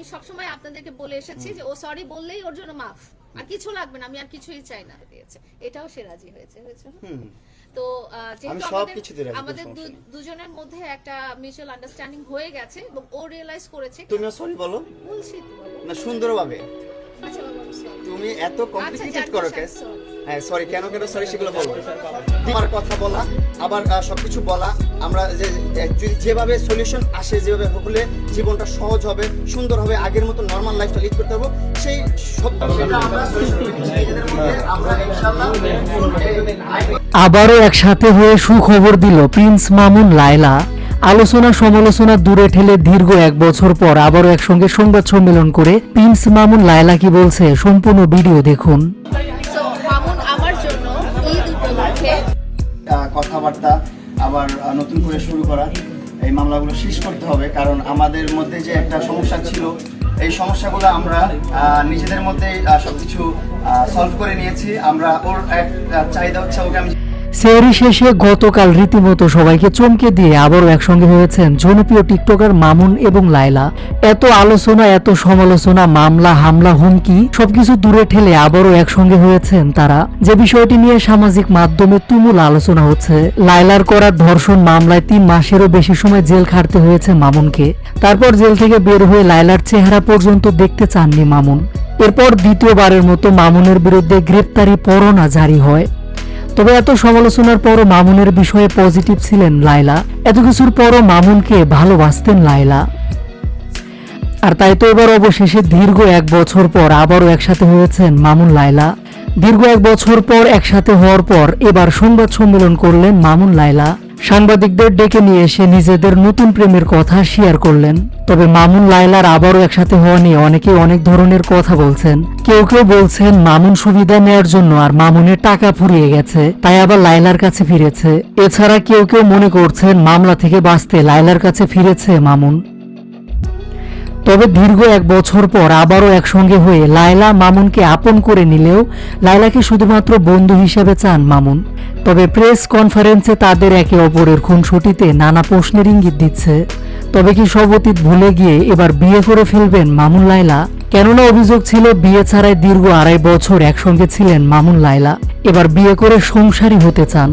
আমি সবসময় আপনাদেরকে বলে এসেছি যে ও সরি বললেই ওর জন্য মাফ। আর কিছু লাগবে না আমি আর কিছুই চাই না। দিয়েছে। এটাও সে রাজি হয়েছে হয়েছে তো আমাদের- দুজনের মধ্যে একটা মিউচুয়াল আন্ডারস্ট্যান্ডিং হয়ে গেছে এবং ও রিয়েলাইজ করেছে তুমিও সরি বলো? বলছি না সুন্দরভাবে। আচ্ছা তুমি এত আচ্ছা, কমপ্লিকেটেড করো স্যার, কেস। হ্যাঁ সরি কেন কেন? সরি সেগুলো আমার কথা বলা, আবার বলা। আমরা যে যেভাবে সলিউশন আসে, যেভাবে হলে জীবনটা সহজ হবে, সুন্দর হবে, আগের মতো নর্মাল লাইফটা লিড করতে সেই আবারও একসাথে হয়ে সুখবর দিল প্রিন্স মামুন লায়লা। আলোচনা সমালোচনা দূরে ঠেলে দীর্ঘ এক বছর পর আবারও একসঙ্গে সংবাদ সম্মেলন করে প্রিন্স মামুন লায়লা কি বলছে সম্পূর্ণ ভিডিও দেখুন। কথাবার্তা আবার নতুন করে শুরু করা। এই মামলাগুলো শেষ করতে হবে কারণ আমাদের মধ্যে যে একটা সমস্যা ছিল এই সমস্যাগুলো আমরা নিজেদের মধ্যেই আহ, সবকিছু সলভ করে নিয়েছি। আমরা ওর এক চাহিদা হচ্ছে ওকে আমি সেরি শেষে গতকাল রীতিমতো সবাইকে চমকে দিয়ে আবারও একসঙ্গে হয়েছেন জনপ্রিয় টিকটকার মামুন এবং লায়লা। এত আলোচনা, এত সমালোচনা, মামলা, হামলা, হুমকি, সবকিছু দূরে ঠেলে আবারও একসঙ্গে হয়েছেন তারা। যে বিষয়টি নিয়ে সামাজিক মাধ্যমে তুমুল আলোচনা হচ্ছে। লায়লার করা ধর্ষণ মামলায় তিন মাসেরও বেশি সময় জেল খাটতে হয়েছে মামুনকে। তারপর জেল থেকে বের হয়ে লায়লার চেহারা পর্যন্ত দেখতে চাননি মামুন। এরপর দ্বিতীয়বারের মতো মামুনের বিরুদ্ধে গ্রেপ্তারি পরোয়ানা জারি হয়। তবে এত সমালোচনার পরও মামুনের বিষয়ে পজিটিভ ছিলেন লায়লা। এত কিছুর পরও মামুনকে ভালোবাসতেন লায়লা। আর তাই তো এবার অবশেষে দীর্ঘ এক বছর পর আবারও একসাথে হয়েছেন মামুন লায়লা। দীর্ঘ এক বছর পর একসাথে হওয়ার পর এবার সংবাদ সম্মেলন করলেন মামুন লায়লা। সাংবাদিকদের ডেকে নিয়ে এসে নিজেদের নতুন প্রেমের কথা শেয়ার করলেন। তবে মামুন লায়লার আবারও একসাথে হওয়া নিয়ে অনেকেই অনেক ধরনের কথা বলছেন। কেউ কেউ বলছেন, মামুন সুবিধা নেয়ার জন্য আর মামুনের টাকা ফুরিয়ে গেছে, তাই আবার লায়লার কাছে ফিরেছে। এছাড়া কেউ কেউ মনে করছেন, মামলা থেকে বাঁচতে লায়লার কাছে ফিরেছে মামুন। তবে দীর্ঘ এক বছর পর আবারও একসঙ্গে হয়ে লায়লা মামুনকে আপন করে নিলেও লায়লাকে শুধুমাত্র বন্ধু হিসেবে চান মামুন। তবে প্রেস কনফারেন্সে তাদের একে অপরের খুনসুটিতে নানা প্রশ্নের ইঙ্গিত দিচ্ছে। তবে কি সব অতীত ভুলে গিয়ে এবার বিয়ে করে ফেলবেন মামুন লায়লা? কেননা অভিযোগ ছিল বিয়ে ছাড়াই দীর্ঘ আড়াই বছর একসঙ্গে ছিলেন মামুন লায়লা। এবার বিয়ে করে সংসারী হতে চান।